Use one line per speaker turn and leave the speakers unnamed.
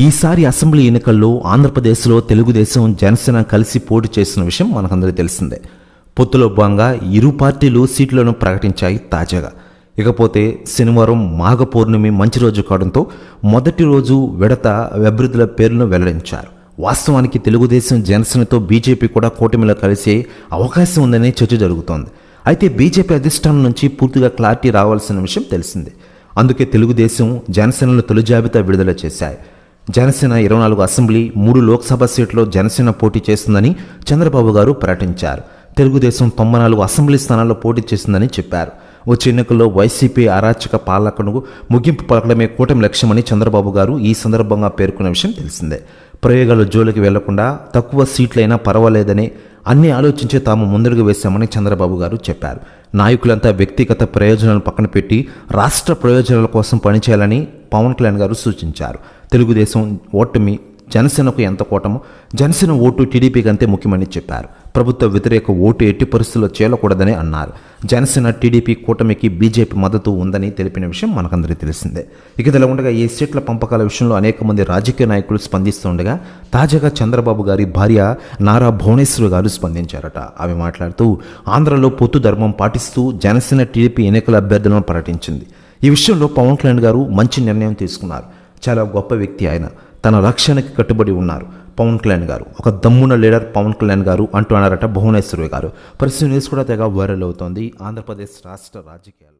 ఈసారి అసెంబ్లీ ఎన్నికల్లో ఆంధ్రప్రదేశ్లో తెలుగుదేశం జనసేన కలిసి పోటీ చేసిన విషయం మనకందరికీ తెలిసిందే. పొత్తులో భాగంగా ఇరు పార్టీలు సీట్లను ప్రకటించాయి తాజాగా. ఇకపోతే శనివారం మాఘ పౌర్ణమి మంచి రోజు కావడంతో మొదటి రోజు విడత అభ్యర్థుల పేర్లను వెల్లడించారు. వాస్తవానికి తెలుగుదేశం జనసేనతో బీజేపీ కూడా కూటమిలో కలిసే అవకాశం ఉందనే చర్చ జరుగుతోంది. అయితే బీజేపీ అధిష్టానం నుంచి పూర్తిగా క్లారిటీ రావాల్సిన విషయం తెలిసిందే. అందుకే తెలుగుదేశం జనసేనలు తొలి జాబితా విడుదల చేశాయి. జనసేన ఇరవై నాలుగు అసెంబ్లీ మూడు లోక్సభ సీట్లో జనసేన పోటీ చేస్తుందని చంద్రబాబు గారు ప్రకటించారు. తెలుగుదేశం తొంభై నాలుగు అసెంబ్లీ స్థానాల్లో పోటీ చేస్తుందని చెప్పారు. వచ్చే ఎన్నికల్లో వైసీపీ అరాచక పాలకును ముగింపు పలకడమే కూటమి లక్ష్యమని చంద్రబాబు గారు ఈ సందర్భంగా పేర్కొన్న విషయం తెలిసిందే. ప్రయోగాల జోలికి వెళ్ళకుండా తక్కువ సీట్లైనా పర్వాలేదని అన్ని ఆలోచించి తాము ముందడుగు వేశామని చంద్రబాబు గారు చెప్పారు. నాయకులంతా వ్యక్తిగత ప్రయోజనాలను పక్కన పెట్టి రాష్ట్ర ప్రయోజనాల కోసం పనిచేయాలని పవన్ కళ్యాణ్ గారు సూచించారు. తెలుగుదేశం ఓటమి జనసేనకు ఎంత కూటమో జనసేన ఓటు టీడీపీకి అంతే ముఖ్యమని చెప్పారు. ప్రభుత్వ వ్యతిరేక ఓటు ఎట్టి పరిస్థితుల్లో చేయకూడదని అన్నారు. జనసేన టీడీపీ కూటమికి బీజేపీ మద్దతు ఉందని తెలిపిన విషయం మనకందరికీ తెలిసిందే. ఇక ఇలా ఉండగా ఈ సీట్ల పంపకాల విషయంలో అనేక మంది రాజకీయ నాయకులు స్పందిస్తుండగా తాజాగా చంద్రబాబు గారి భార్య నారా భువనేశ్వర్ గారు స్పందించారట. ఆమె మాట్లాడుతూ ఆంధ్రలో పొత్తు ధర్మం పాటిస్తూ జనసేన టీడీపీ ఎన్నికల అభ్యర్థులను ప్రకటించింది ఈ విషయంలో పవన్ కళ్యాణ్ గారు మంచి నిర్ణయం తీసుకున్నారు. చాలా గొప్ప వ్యక్తి ఆయన. తన రక్షణకి కట్టుబడి ఉన్నారు పవన్ కళ్యాణ్ గారు. ఒక దమ్మున లీడర్ పవన్ కళ్యాణ్ గారు అంటూ అన్నారట భువనేశ్వరి గారు. పరిస్థితి న్యూస్ కూడా తెగ వైరల్ అవుతోంది. ఆంధ్రప్రదేశ్ రాష్ట్ర రాజకీయాలు